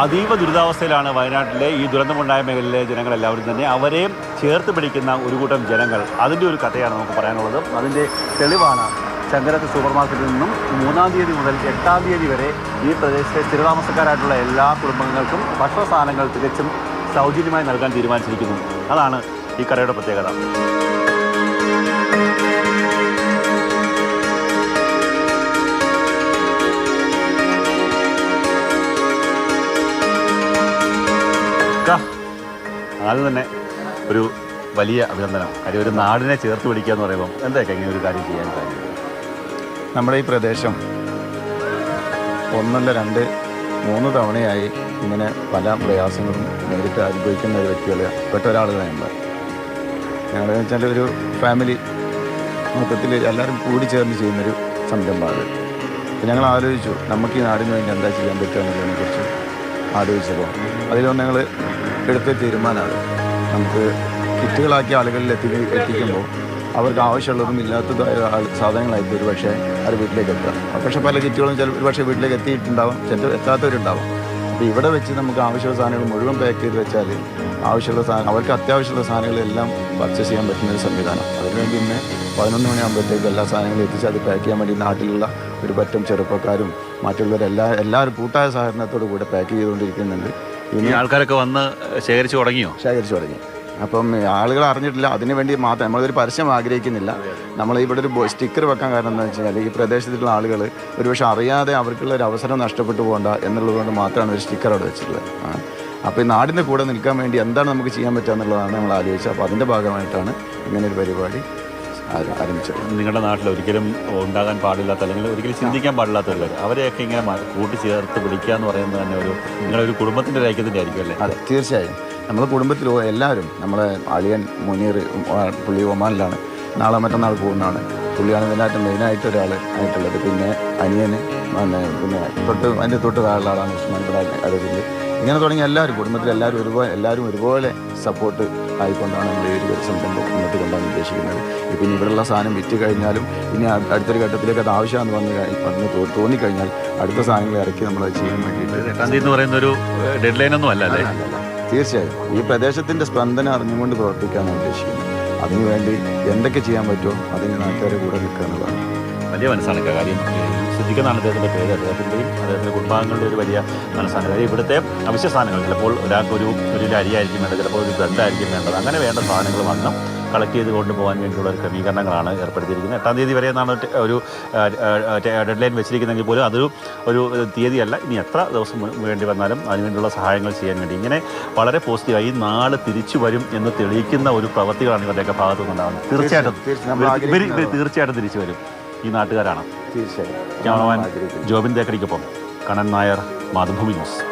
അതീവ ദുരിതാവസ്ഥയിലാണ് വയനാട്ടിലെ ഈ ദുരന്തമുണ്ടായ മേഖലയിലെ ജനങ്ങളെല്ലാവരും തന്നെ അവരെയും ചേർത്ത് പിടിക്കുന്ന ഒരു കൂട്ടം ജനങ്ങൾ. അതിന്റെ ഒരു കഥയാണ് നമുക്ക് പറയാനുള്ളത്. അതിന്റെ തെളിവാണ് ശങ്കരത്ത് സൂപ്പർ മാർക്കറ്റിൽ നിന്നും മൂന്നാം തീയതി മുതൽ എട്ടാം തീയതി വരെ ഈ പ്രദേശത്തെ സ്ഥിരതാമസക്കാരായിട്ടുള്ള എല്ലാ കുടുംബങ്ങൾക്കും ഭക്ഷണ സാധനങ്ങൾ തികച്ചും സൗജന്യമായി നൽകാൻ തീരുമാനിച്ചിരിക്കുന്നു. അതാണ് ഈ കടയുടെ പ്രത്യേകത. ആദ്യം തന്നെ ഒരു വലിയ അഭിനന്ദനം. കാര്യം ഒരു നാടിനെ ചേർത്ത് പിടിക്കുക എന്ന് പറയുമ്പോൾ എന്തൊക്കെ ഇങ്ങനെ ഒരു കാര്യം ചെയ്യാൻ കാര്യം നമ്മുടെ ഈ പ്രദേശം ഒന്നല്ല രണ്ട് മൂന്ന് തവണയായി ഇങ്ങനെ പല പ്രയാസങ്ങളും നേരിട്ട് അനുഭവിക്കുന്ന ഒരു വ്യക്തികൾ പെട്ട ഒരാൾ ഞങ്ങൾ ഞങ്ങളെന്ന് വെച്ചാൽ ഒരു ഫാമിലി മൊത്തത്തിൽ എല്ലാവരും കൂടി ചേർന്ന് ചെയ്യുന്നൊരു സംരംഭമാണ്. ഞങ്ങൾ ആലോചിച്ചു നമുക്ക് ഈ നാടിന് വേണ്ടി എന്താ ചെയ്യാൻ പറ്റുക എന്നുള്ളതിനെ കുറിച്ച് ആലോചിച്ചപ്പോൾ അതിലൊന്ന് ഞങ്ങൾ എടുത്ത തീരുമാനമാണ്. നമുക്ക് കിറ്റുകളാക്കി ആളുകളിൽ എത്തി എത്തിക്കുമ്പോൾ അവർക്ക് ആവശ്യമുള്ളതും ഇല്ലാത്തതായ സാധനങ്ങളായിരിക്കും ഒരു പക്ഷേ അത് വീട്ടിലേക്ക് എത്തുക. പക്ഷേ പല കിറ്റുകളും ചില ഒരു പക്ഷേ വീട്ടിലേക്ക് എത്തിയിട്ടുണ്ടാവും ചില എത്താത്തവരുണ്ടാവും. അപ്പോൾ ഇവിടെ വെച്ച് നമുക്ക് ആവശ്യമുള്ള സാധനങ്ങൾ മുഴുവൻ പാക്ക് ചെയ്ത് വെച്ചാൽ ആവശ്യമുള്ള സാധനം അവർക്ക് അത്യാവശ്യമുള്ള സാധനങ്ങളെല്ലാം പർച്ചേസ് ചെയ്യാൻ പറ്റുന്ന ഒരു സംവിധാനം. അതിനുവേണ്ടി ഇന്ന് പതിനൊന്ന് മണിയാകുമ്പോഴത്തേക്ക് എല്ലാ സാധനങ്ങളും എത്തിച്ച് അത് പാക്ക് ചെയ്യാൻ വേണ്ടി നാട്ടിലുള്ള ഒരു പറ്റം ചെറുപ്പക്കാരും മറ്റുള്ളവരെല്ലാ എല്ലാവരും കൂട്ടായ സഹകരണത്തോടു കൂടെ പാക്ക് ചെയ്തുകൊണ്ടിരിക്കുന്നുണ്ട്. ഈ ആൾക്കാരൊക്കെ വന്ന് ശേഖരിച്ചു തുടങ്ങിയോ? ശേഖരിച്ചു തുടങ്ങി. അപ്പം ആളുകൾ അറിഞ്ഞിട്ടില്ല. അതിനു വേണ്ടി മാത്രം നമ്മളൊരു പരസ്യം ആഗ്രഹിക്കുന്നില്ല. നമ്മൾ ഇവിടെ ഒരു സ്റ്റിക്കർ വെക്കാൻ കാരണം എന്താ വെച്ച് കഴിഞ്ഞാൽ ഈ പ്രദേശത്തുള്ള ആളുകൾ ഒരുപക്ഷെ അറിയാതെ അവർക്കുള്ള ഒരു അവസരം നഷ്ടപ്പെട്ടു പോകണ്ട എന്നുള്ളത് കൊണ്ട് മാത്രമാണ് ഒരു സ്റ്റിക്കർ അവിടെ വെച്ചിട്ടുള്ളത്. അപ്പോൾ ഈ നാടിന്റെ കൂടെ നിൽക്കാൻ വേണ്ടി എന്താണ് നമുക്ക് ചെയ്യാൻ പറ്റുക എന്നുള്ളതാണ് നമ്മൾ ആലോചിച്ചത്. അപ്പോൾ അതിന്റെ ഭാഗമായിട്ടാണ് ഇങ്ങനെ ഒരു പരിപാടി ആരംഭിച്ചത്? നിങ്ങളുടെ നാട്ടിൽ ഒരിക്കലും ഉണ്ടാകാൻ പാടില്ലാത്ത അല്ലെങ്കിൽ ഒരിക്കലും ചിന്തിക്കാൻ പാടില്ലാത്തവർ അവരെയൊക്കെ ഇങ്ങനെ കൂട്ടിച്ചേർത്ത് പിടിക്കുക എന്ന് പറയുന്നത് തന്നെ ഒരു നിങ്ങളുടെ ഒരു കുടുംബത്തിന്റെ ഒരു ഐക്യത്തിന്റെ ആയിരിക്കും അല്ലേ? അതെ തീർച്ചയായും. നമ്മുടെ കുടുംബത്തിൽ എല്ലാവരും നമ്മളെ അളിയൻ മുനീർ പുള്ളി ഒമാനിലാണ്. നാളെ മറ്റന്നാൾ പോകുന്നതാണ്. പുള്ളിയാണ് ഇതിനകത്ത് മെയിനായിട്ട് ഒരാൾ ആയിട്ടുള്ളത്. പിന്നെ അനിയന് പിന്നെ പിന്നെ തൊട്ട് അതിന്റെ തൊട്ട് താഴെ ആളാണ് ഉസ്മാൻ ഇവിടെ അടുത്തിൽ ഇങ്ങനെ തുടങ്ങി എല്ലാവരും കുടുംബത്തിൽ എല്ലാവരും ഒരുപോലെ എല്ലാവരും ഒരുപോലെ സപ്പോർട്ട് ആയിക്കൊണ്ടാണ് നമ്മൾ ഈ ഒരു സംരംഭം കൊണ്ടുപോകാൻ ഉദ്ദേശിക്കുന്നത്. ഇപ്പം ഇനി ഇവിടെയുള്ള സാധനം വിറ്റ് കഴിഞ്ഞാലും ഇനി അടുത്തൊരു ഘട്ടത്തിലേക്ക് അത് ആവശ്യമാണെന്ന് വന്ന് വന്ന് തോന്നിക്കഴിഞ്ഞാൽ അടുത്ത സാധനങ്ങൾ ഇറക്കി നമ്മൾ അത് ചെയ്യാൻ വേണ്ടിയിട്ട് എട്ടാം തീയതി എന്ന് പറയുന്ന ഒരു ഡെഡ് ലൈൻ ഒന്നും അല്ല അല്ലേ? തീർച്ചയായും. ഈ പ്രദേശത്തിന്റെ സ്പന്ദനം അറിഞ്ഞുകൊണ്ട് പ്രവർത്തിക്കാനാണ് ഉദ്ദേശിക്കുന്നത്. അതിനുവേണ്ടി എന്തൊക്കെ ചെയ്യാൻ പറ്റുമോ അതിന് നാട്ടുകാരെ കൂടെ നിൽക്കുക എന്നുള്ളതാണ്. വലിയ മനസ്സാണ്. കാര്യം. ശ്രദ്ധിക്കുന്നതാണ് അദ്ദേഹത്തിന്റെ പേര്. അദ്ദേഹത്തിന്റെയും അദ്ദേഹത്തിന്റെ കുടുംബാംഗങ്ങളുടെ ഒരു വലിയ മനസ്സാണ്. കാര്യം ഇവിടുത്തെ അവശ്യ സാധനങ്ങൾ ചിലപ്പോൾ ഒരാൾക്ക് ഒരു ഒരു അരിയായിരിക്കും വേണ്ടത് ചിലപ്പോൾ ഒരു ബ്രെഡായിരിക്കും വേണ്ടത്. അങ്ങനെ വേണ്ട സാധനങ്ങൾ വന്ന് കളക്ട് ചെയ്ത് കൊണ്ടുപോകാൻ വേണ്ടിയുള്ള ഒരു ക്രമീകരണങ്ങളാണ് ഏർപ്പെടുത്തിയിരിക്കുന്നത്. എട്ടാം തീയതി വരെ എന്നാണ് ഒരു ഡെഡ് ലൈൻ വെച്ചിരിക്കുന്നതെങ്കിൽ പോലും അതൊരു ഒരു തീയതിയല്ല. ഇനി എത്ര ദിവസം വേണ്ടി വന്നാലും അതിനുവേണ്ടിയുള്ള സഹായങ്ങൾ ചെയ്യാൻ വേണ്ടി. ഇങ്ങനെ വളരെ പോസിറ്റീവായി നാളെ തിരിച്ചു വരും എന്ന് തെളിയിക്കുന്ന ഒരു പ്രവൃത്തികളാണ് ഇവരുടെയൊക്കെ ഭാഗത്തു നിന്നുണ്ടാകുന്നത്. തീർച്ചയായിട്ടും ഇവർ- തീർച്ചയായിട്ടും തിരിച്ചു വരും. ഈ നാട്ടുകാരാണ്. തീർച്ചയായും. ജോബിൻ തേക്കടിക്കൊപ്പം കണൻ നായർ മാതൃഭൂമി ന്യൂസ്.